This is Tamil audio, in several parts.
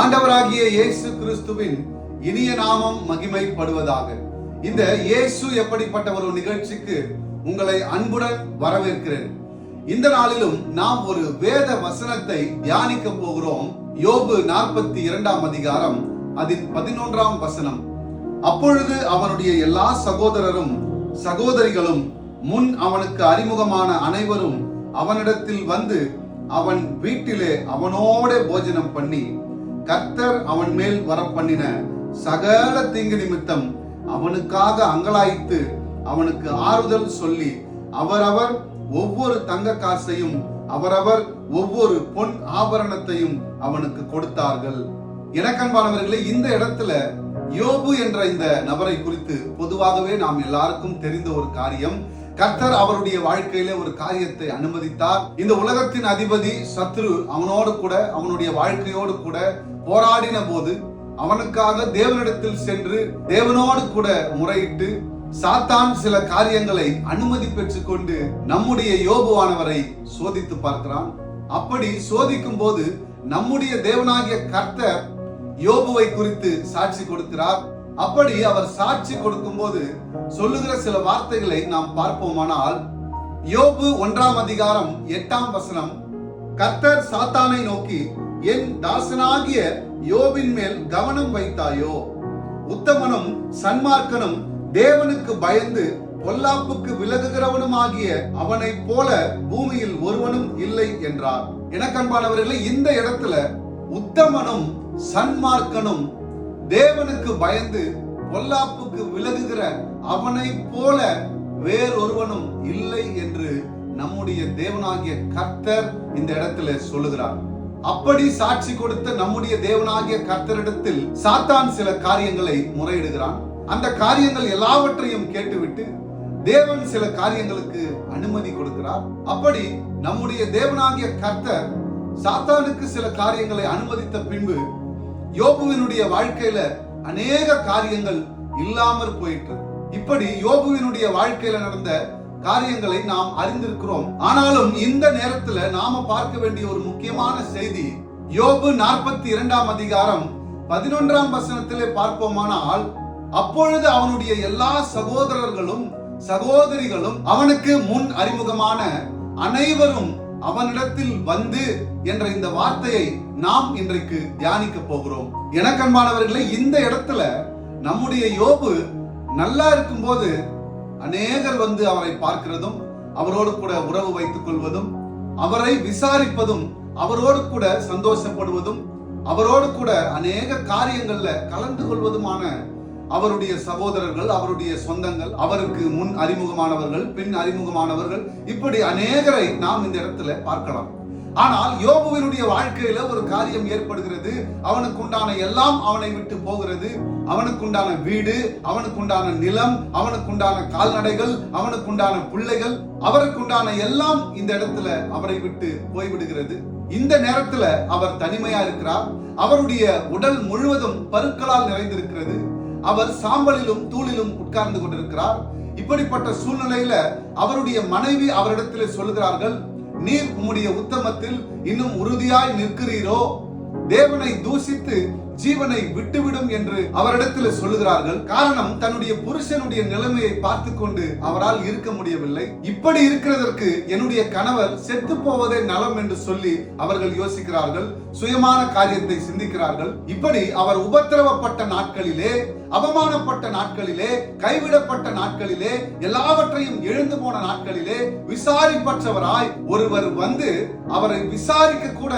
ஆண்டவராகிய இயேசு கிறிஸ்துவின் இனிய நாமம் மகிமைப்படுவதாக. இந்த இயேசு எப்படிப்பட்ட ஒரு நிகழ்ச்சிக்கு உங்களை அன்புடன் வரவேற்கிறேன். இந்த நாளிலும் நாம் ஒரு வேத வசனத்தை தியானிக்க போகிறோம். யோபு நாற்பத்தி இரண்டாம் அதிகாரம் அதில் பதினொன்றாம் வசனம். அப்பொழுது அவனுடைய எல்லா சகோதரரும் சகோதரிகளும் முன் அவனுக்கு அறிமுகமான அனைவரும் அவனிடத்தில் வந்து அவன் வீட்டிலே அவனோட போஜனம் பண்ணி கர்த்தர் அவன் மேல் வரப்பண்ணின சகல தீங்கு நிமித்தம் அவனுக்காக அங்கலாய்த்து அவனுக்கு ஆறுதல் சொல்லி அவரவர் ஒவ்வொரு தங்க காசையும் அவரவர் ஒவ்வொரு பொன் ஆபரணத்தையும் அவனுக்கு கொடுத்தார்கள். எனக்கன்பானவர்களே இந்த இடத்துல யோபு என்ற இந்த நபரை குறித்து பொதுவாகவே நாம் எல்லாருக்கும் தெரிந்த ஒரு காரியம். கர்த்தர் அவருடைய வாழ்க்கையில ஒரு காரியத்தை அனுமதித்தார். இந்த உலகத்தின் அதிபதி சத்ரு அவனோடு கூட அவனுடைய வாழ்க்கையோடு கூட போராடின போது அவனுக்காக தேவனிடத்தில் சென்று தேவனோடு கூட முறையிட்டு சாத்தான் சில காரியங்களை அனுமதி பெற்றுக்கொண்டு நம்முடைய யோபுவானவரை சோதித்து பார்க்கிறான். அப்படி சோதிக்கும் போது நம்முடைய தேவனாகிய கர்த்தர் யோபுவை குறித்து சாட்சி கொடுக்கிறார். அப்படி அவர் சாட்சி கொடுக்கும் போது சொல்லுகிற சில வார்த்தைகளை நாம் பார்ப்போமானால் யோபு ஒன்றாம் அதிகாரம் எட்டாம் வசனம் கர்த்தர் சாத்தானை நோக்கி என் தாசனாகிய யோபின் மேல் கவனம் வைத்தாயோ? உத்தமனும் சன்மார்க்கனும் தேவனுக்கு பயந்து பொல்லாப்புக்கு விலகுகிறவனுமாகிய அவனைப் போல பூமியில் ஒருவனும் இல்லை என்றார். எனக்கன்பானவர்களே இந்த இடத்துல உத்தமனும் சன்மார்க்கனும் தேவனுக்கு பயந்து பொல்லாப்புக்கு விலகுகிற அவனை போல வேறொருவனும் இல்லை என்று நம்முடைய தேவனாகிய கர்த்தர் இந்த இடத்துல சொல்லுகிறார். அப்படி சாட்சி கொடுத்த நம்முடைய தேவனாகிய கர்த்தரிடத்தில் சாத்தான் சில காரியங்களை முறையிடுகிறான். அந்த காரியங்கள் எல்லாவற்றையும் கேட்டுவிட்டு தேவன் சில காரியங்களுக்கு அனுமதி கொடுக்கிறார். அப்படி நம்முடைய தேவனாகிய கர்த்தர் சாத்தானுக்கு சில காரியங்களை அனுமதித்த பின்பு யோபுவினுடைய வாழ்க்கையில அநேக காரியங்கள் இல்லாமற் போயிற்று. இப்படி யோபுவினுடைய வாழ்க்கையில நடந்த காரியங்களை நாம் அறிந்திருக்கிறோம். ஆனாலும் இந்த நேரத்துல நாம பார்க்க வேண்டிய ஒரு முக்கியமான செய்தி யோபு நாற்பத்தி இரண்டாம் அதிகாரம் பதினொன்றாம் வசனத்திலே பார்ப்போமானால் அப்பொழுது அவனுடைய எல்லா சகோதரர்களும் சகோதரிகளும் அவனுக்கு முன் அறிமுகமான அனைவரும் அவனிடத்தில் வந்து என்ற இந்த வார்த்தையை நாம் இன்றைக்கு தியானிக்க போகிறோம். எனக்கன்பானவர்களே இந்த இடத்துல நம்முடைய யோபு நல்லா இருக்கும்போது அநேகர் வந்து அவரை பார்க்கிறதும் அவரோடு கூட உறவு வைத்துக் கொள்வதும் அவரை விசாரிப்பதும் அவரோடு கூட சந்தோஷப்படுவதும் அவரோடு கூட அநேக காரியங்கள்ல கலந்து கொள்வதுமான அவருடைய சகோதரர்கள் அவருடைய சொந்தங்கள் அவருக்கு முன் அறிமுகமானவர்கள் பின் அறிமுகமானவர்கள் இப்படி அநேகரை நாம் இந்த இடத்துல பார்க்கலாம். ஆனால் யோபுவினுடைய வாழ்க்கையில ஒரு காரியம் ஏற்படுகிறது. அவனுக்கு உண்டான எல்லாம் அவனை விட்டு போகிறது. அவனுக்கு உண்டான வீடு அவனுக்கு உண்டான நிலம் அவனுக்கு உண்டான கால்நடைகள் அவனுக்கு உண்டான பிள்ளைகள் அவருக்கு உண்டான எல்லாம் இந்த இடத்துல அவரை விட்டு போய்விடுகிறது. இந்த நேரத்துல அவர் தனிமையா இருக்கிறார். அவருடைய உடல் முழுவதும் பருக்களால் நிறைந்திருக்கிறது. அவர் சாம்பலிலும் தூளிலும் உட்கார்ந்து கொண்டிருக்கிறார். இப்படிப்பட்ட சூழ்நிலையில அவருடைய மனைவி அவரிடத்தில் சொல்லுகிறார்கள் நீர் உம்முடைய உத்தமத்தில் இன்னும் உறுதியாய் நிற்கிறீரோ? தேவனை தூசித்து ஜீவனை விட்டுவிடும் என்று அவரிடத்தில் சொல்லுகிறார்கள். காரணம் தன்னுடைய புருஷனுடைய நிலைமையை பார்த்து கொண்டு அவரால் இருக்க முடியவில்லை. இப்படி இருக்கிறதற்கு என்னுடைய கணவர் செத்து போவதே நலம் என்று சொல்லி அவர்கள் யோசிக்கிறார்கள். சுயமான காரியத்தை சிந்திக்கிறார்கள். இப்படி அவர் உபத்திரவப்பட்ட நாட்களிலே அவமானப்பட்ட நாட்களிலே கைவிடப்பட்ட நாட்களிலே எல்லாவற்றையும் எழுந்து போன நாட்களிலே விசாரிப்பற்றவராய் ஒருவர் வந்து அவரை விசாரிக்க கூட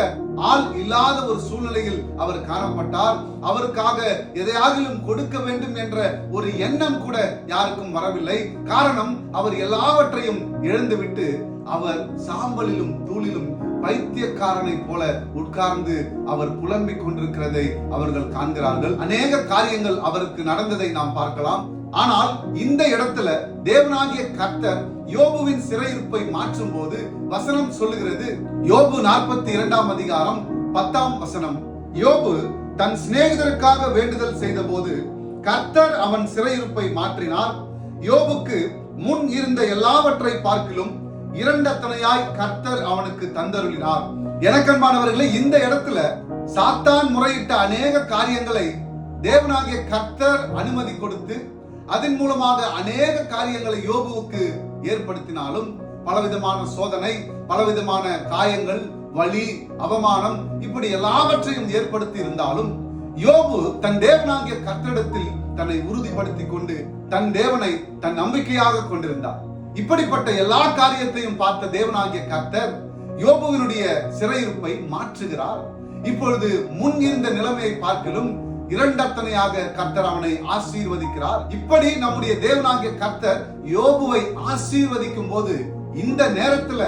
ஆள் இல்லாத ஒரு சூழ்நிலையில் அவர் காணப்பட்டார். அவருக்காக எதையாகிலும் கொடுக்க வேண்டும் என்ற ஒரு எண்ணம் கூட யாருக்கும் வரவில்லை. காரணம் அவர் எல்லாவற்றையும் இழந்துவிட்டு அவர் சாம்பலிலும் தூளிலும் பைத்தியக்காரனை போல உட்கார்ந்து அவர் புலம்பிக் கொண்டிருக்கிறதை அவர்கள் காண்கிறார்கள். அநேக காரியங்கள் அவருக்கு நடந்ததை நாம் பார்க்கலாம். ஆனால் இந்த இடத்துல தேவனாகிய கர்த்தர் யோபுவின் சிறையிருப்பை மாற்றும் போது வசனம் சொல்லுகிறது. யோபு நாற்பத்தி இரண்டாம் அதிகாரம் பத்தாம் வசனம். யோபு தன் சிநேகிதருக்காக வேண்டுதல் செய்த போது கர்த்தர் அவன் சிறையிருப்பை மாற்றினார். யோபுக்கு முன் இருந்த எல்லாவற்றை பார்க்கிலும் இரண்டத்தனையாய் கர்த்தர் அவனுக்கு தந்தருளினார். எனக்கன்பானவர்களே இந்த இடத்துல சாத்தான் முறையிட்ட அநேக காரியங்களை தேவனாகிய கர்த்தர் அனுமதி கொடுத்து அதன் மூலமாக அநேக காரியங்களை யோபுவுக்கு ஏற்படுத்தினாலும் பலவிதமான சோதனை பலவிதமான காயங்கள் வலி அவமானம் இப்படி எல்லாவற்றையும் ஏற்படுத்தி இருந்தாலும் யோபு தன் தேவனாகிய கர்த்தரிடத்தில் தன்னை உறுதிப்படுத்திக் கொண்டு தன் தேவனை தன் நம்பிக்கையாக கொண்டிருந்தார். இப்படிப்பட்ட எல்லா காரியத்தையும் பார்த்த தேவனாகிய கர்த்தர் யோபுவினுடைய சிறையிருப்பை மாற்றுகிறார். இப்பொழுது முன் இருந்த நிலைமையை பார்க்கலும் இரண்டத்தனையாக கர்த்தர் அவனை ஆசீர்வதிக்கிறார். இப்படி நம்முடைய தேவனாகிய கர்த்தர் யோபுவை ஆசீர்வதிக்கும் போது இந்த நேரத்துல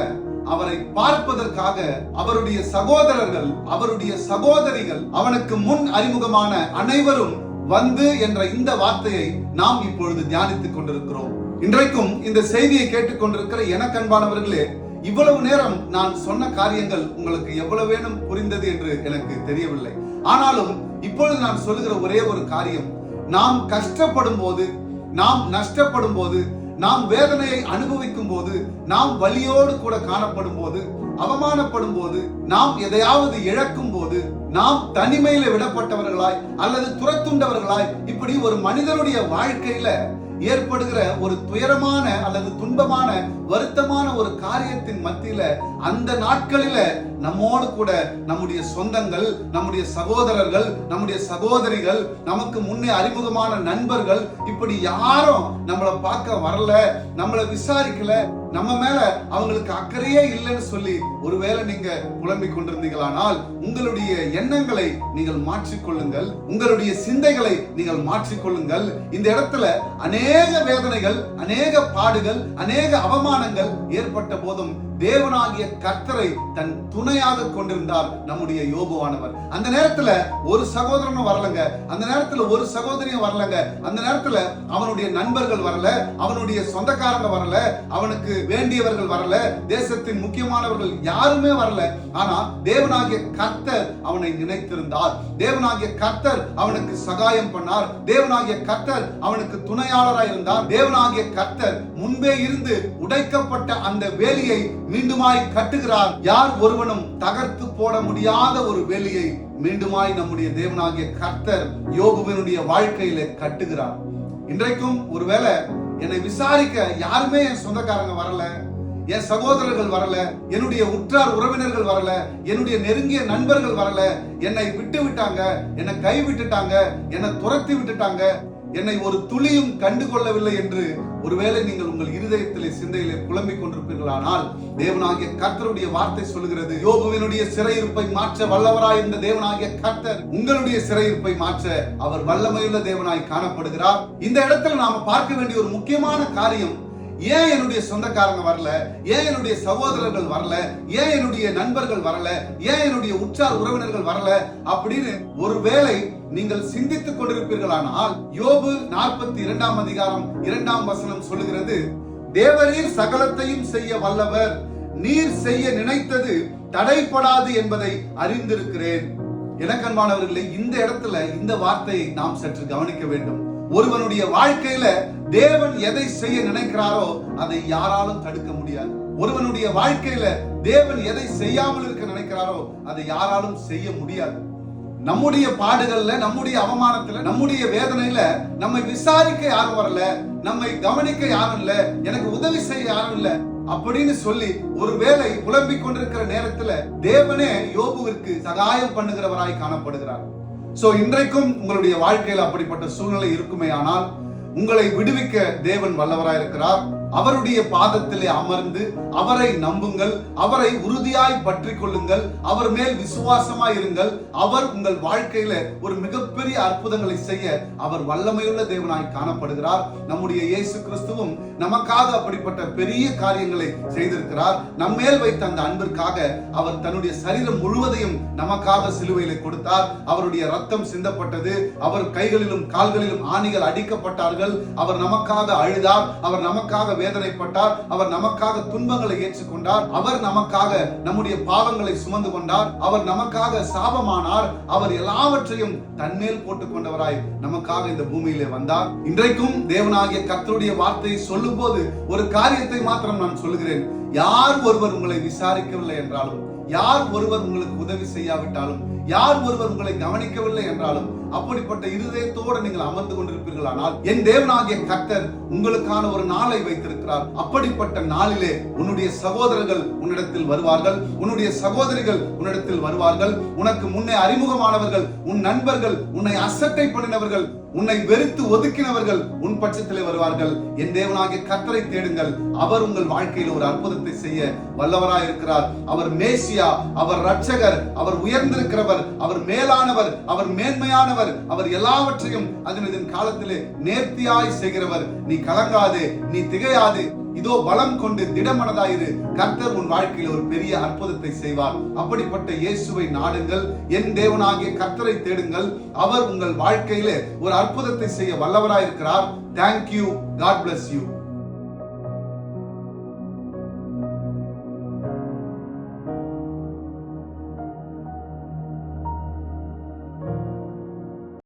அவரை பார்ப்பதற்காக அவருடைய சகோதரர்கள் அவருடைய சகோதரிகள் அவனுக்கு முன் அறிமுகமான அனைவரும் வந்து என்ற இந்த வார்த்தையை நாம் இப்பொழுது தியானித்துக் கொண்டிருக்கிறோம். இன்றைக்கும் இந்த செய்தியை கேட்டுக்கொண்டிருக்கிற எனக்கன்பானவர்களே இவ்வளவு நேரம் நான் சொன்ன காரியங்கள் உங்களுக்கு எவ்வளவு வேணும் புரிந்தது என்று எனக்கு தெரியவில்லை. ஆனாலும் இப்பொழுது நான் சொல்லுகிற ஒரே ஒரு காரியம். நாம் கஷ்டப்படும் போது நாம் நஷ்டப்படும் போது நாம் வேதனையை அனுபவிக்கும் போது நாம் வலியோடு கூட காணப்படும் போது அவமானப்படும் போது நாம் எதையாவது இழக்கும் போது நாம் தனிமையில விடப்பட்டவர்களாய் அல்லது துரத்துண்டவர்களாய் இப்படி ஒரு மனிதனுடைய வாழ்க்கையில ஏற்படுகிற ஒரு துயரமான அல்லது துன்பமான வருத்தமான ஒரு காரியத்தின் மத்தியில அந்த நாட்களில நம்மோடு கூட நம்முடைய சொந்தங்கள் நம்முடைய சகோதரர்கள் நம்முடைய சகோதரிகள் நமக்கு முன்னே அறிமுகமான நண்பர்கள் இப்படி யாரும் நம்மளை பார்க்க வரல நம்மளை விசாரிக்கல நம்ம மேல அவங்களுக்கு அக்கறையே இல்லைன்னு சொல்லி ஒருவேளை நீங்க புலம்பிக் கொண்டிருந்தீங்களானால் உங்களுடைய எண்ணங்களை நீங்கள் மாற்றிக்கொள்ளுங்கள் உங்களுடைய சிந்தைகளை நீங்கள் மாற்றிக்கொள்ளுங்கள் இந்த இடத்துல அநேக வேதனைகள் அநேக பாடுகள் அநேக அவமானங்கள் ஏற்பட்ட போதும் தேவனாகிய கர்த்தரை தன் துணையாக கொண்டிருந்தார் நம்முடைய யோபுவானவர். அந்த நேரத்துல ஒரு சகோதரனும் வரலங்க. அந்த நேரத்துல ஒரு சகோதரியும் வரலங்க. அந்த நேரத்துல அவனுடைய நண்பர்கள் வரல. அவனுடைய சொந்தக்காரங்க வரல. அவனுக்கு வேண்டியவர்கள் வரல. தேசத்தின் முக்கியமானவர்கள் யாருமே வரல. ஆனா தேவனாகிய கர்த்தர் அவனை நினைத்திருந்தார். தேவனாகிய கர்த்தர் அவனுக்கு சகாயம் பண்ணார். தேவனாகிய கர்த்தர் அவனுக்கு துணையாளராய் இருந்தார் தேவனாகிய கர்த்தர் முன்பே இருந்து உடைக்கப்பட்ட அந்த வேலியை மீண்டுமாய் கட்டுகிறார். யார் ஒருவனும் தகர்த்து போட முடியாத ஒரு வேலியை மீண்டுமாய் நம்முடைய தேவனாகிய கர்த்தர் யோகுவினுடைய வாழ்க்கையில கட்டுகிறார். இன்றைக்கும் ஒருவேளை என்னை விசாரிக்க யாருமே என் சொந்தக்காரங்க வரல என் சகோதரர்கள் வரல என்னுடைய உற்றார் உறவினர்கள் வரல என்னுடைய நெருங்கிய நண்பர்கள் வரல என்னை விட்டு விட்டாங்க என்னை கை விட்டுட்டாங்க என்னை துரத்தி விட்டுட்டாங்க என்னை ஒரு துளியும் கண்டு கொள்ளவில்லை என்று ஒருவேளை நீங்கள் உங்கள் இருதயத்திலே சிந்தையிலே புலம்பிக் கொண்டிருப்பீர்களானால் தேவனாகிய கர்த்தருடைய வார்த்தை சொல்லுகிறது யோகுவினுடைய சிறையிருப்பை மாற்ற வல்லவராய் இருந்த தேவனாகிய கர்த்தர் உங்களுடைய சிறையிருப்பை மாற்ற அவர் வல்லமையுள்ள தேவனாய் காணப்படுகிறார். இந்த இடத்துல நாம பார்க்க வேண்டிய ஒரு முக்கியமான காரியம் ஏன் என்னுடைய சொந்தக்காரங்க வரல? ஏன் என்னுடைய சகோதரர்கள் வரல? ஏன் என்னுடைய நண்பர்கள் வரல? ஏன் என்னுடைய உற்றார் உறவினர்கள் வரல? அப்படின்னு ஒருவேளை நீங்கள் சிந்தித்துக் கொண்டிருப்பீர்களானால் யோபு நாற்பத்தி இரண்டாம் அதிகாரம் இரண்டாம் வசனம் சொல்லுகிறது தேவரீர் சகலத்தையும் செய்ய வல்லவர். நீர் செய்ய நினைத்தது தடைப்படாது என்பதை அறிந்திருக்கிறேன். எனக்கன்பானவர்களே இந்த இடத்துல இந்த வார்த்தையை நாம் சற்று கவனிக்க வேண்டும். ஒருவனுடைய வாழ்க்கையில தேவன் எதை செய்ய நினைக்கிறாரோ அதை யாராலும் தடுக்க முடியாது. ஒருவனுடைய வாழ்க்கையில தேவன் எதை செய்யாமல் இருக்க நினைக்கிறாரோ அதை யாராலும் செய்ய முடியாது. நம்முடைய பாடுகள்ல நம்முடைய அவமானத்துல நம்முடைய வேதனையில நம்மை விசாரிக்க யாரும் வரல நம்மை கவனிக்க யாரும் இல்ல எனக்கு உதவி செய்ய யாரும் இல்ல அப்படின்னு சொல்லி ஒருவேளை புலம்பிக் கொண்டிருக்கிற நேரத்துல தேவனே யோபுவிற்கு சகாயம் பண்ணுகிறவராய் காணப்படுகிறார். சோ இன்றைக்கும் உங்களுடைய வாழ்க்கையில் அப்படிப்பட்ட சூழ்நிலை இருக்குமே ஆனால் உங்களை விடுவிக்க தேவன் வல்லவராய் இருக்கிறார் அவருடைய பாதத்திலே அமர்ந்து அவரை நம்புங்கள் அவரை உறுதியாய் பற்றி கொள்ளுங்கள் அவர் மேல் விசுவாசமாய் இருங்கள். அவர் உங்கள் வாழ்க்கையில ஒரு மிகப்பெரிய அற்புதங்களை செய்ய அவர் வல்லமையுள்ள தேவனாய் காணப்படுகிறார். நம்முடைய இயேசு கிறிஸ்துவும் நமக்காக அப்படிப்பட்ட பெரிய காரியங்களை செய்திருக்கிறார். நம்மேல் வைத்த அந்த அன்பிற்காக அவர் தன்னுடைய சரீரம் முழுவதையும் நமக்காக சிலுவையில கொடுத்தார். அவருடைய ரத்தம் சிந்தப்பட்டது. அவர் கைகளிலும் கால்களிலும் ஆணிகள் அடிக்கப்பட்டார்கள். அவர் நமக்காக அழுதார். அவர் நமக்காக வேதனைப்பட்டார். அவர் நமக்காக துன்பங்களை ஏற்றுக்கொண்டார். அவர் நமக்காக நம்முடைய பாவங்களை சுமந்து கொண்டார். அவர் நமக்காக சாபமானார். அவர் எல்லாவற்றையும் தன்மேல் போட்டுக் கொண்டவராய் நமக்காக இந்த பூமியிலே வந்தார். இன்றைக்கும் தேவனாகிய கத்தருடைய வார்த்தையை சொல்லும் போது ஒரு காரியத்தை மாத்திரம் நான் சொல்லுகிறேன். யார் ஒருவர் உங்களை விசாரிக்கவில்லை என்றாலும் யார் ஒருவர் உங்களுக்கு உதவி செய்யாவிட்டாலும் யார் ஒருவர் உங்களை கவனிக்கவில்லை என்றாலும் அப்படிப்பட்ட இருதயத்தோடு நீங்கள் அமர்ந்து கொண்டிருப்பீர்கள் ஆனால் என் தேவனாகிய கர்த்தர் உங்களுக்கான ஒரு நாளை வைத்திருக்கிறார். அப்படிப்பட்ட நாளிலே உன்னுடைய சகோதரர்கள் உன்னிடத்தில் வருவார்கள். உன்னுடைய சகோதரிகள் உன்னிடத்தில் வருவார்கள். உனக்கு முன்னே அறிமுகமானவர்கள் உன் நண்பர்கள் உன்னை அசட்டை பண்ணினவர்கள் உன்னை வெறுத்து ஒதுக்கினவர்கள் உன் பட்சத்திலே வருவார்கள். என் தேவனாகிய கத்தரை தேடுங்கள். அவர் உங்கள் வாழ்க்கையில் ஒரு அற்புதத்தை செய்ய வல்லவராய் இருக்கிறார் அவர் மேசியா அவர் ரட்சகர் அவர் உயர்ந்திருக்கிறவர் அவர் மேலானவர் அவர் மேன்மையானவர் அவர் எல்லாவற்றையும் அதன் காலத்திலே நேர்த்தியாய் செய்கிறவர். நீ கலங்காதே நீ திகையாதே. இதோ பலம் கொண்டு திடமனதாயிரு. கர்த்தர் உன் வாழ்க்கையில் ஒரு பெரிய அற்புதத்தை செய்வார். அப்படிப்பட்ட இயேசுவை நாடுங்கள். என் தேவனாகிய கர்த்தரை தேடுங்கள். அவர் உங்கள் வாழ்க்கையிலே ஒரு அற்புதத்தை செய்ய வல்லவராயிருக்கிறார். Thank you God bless you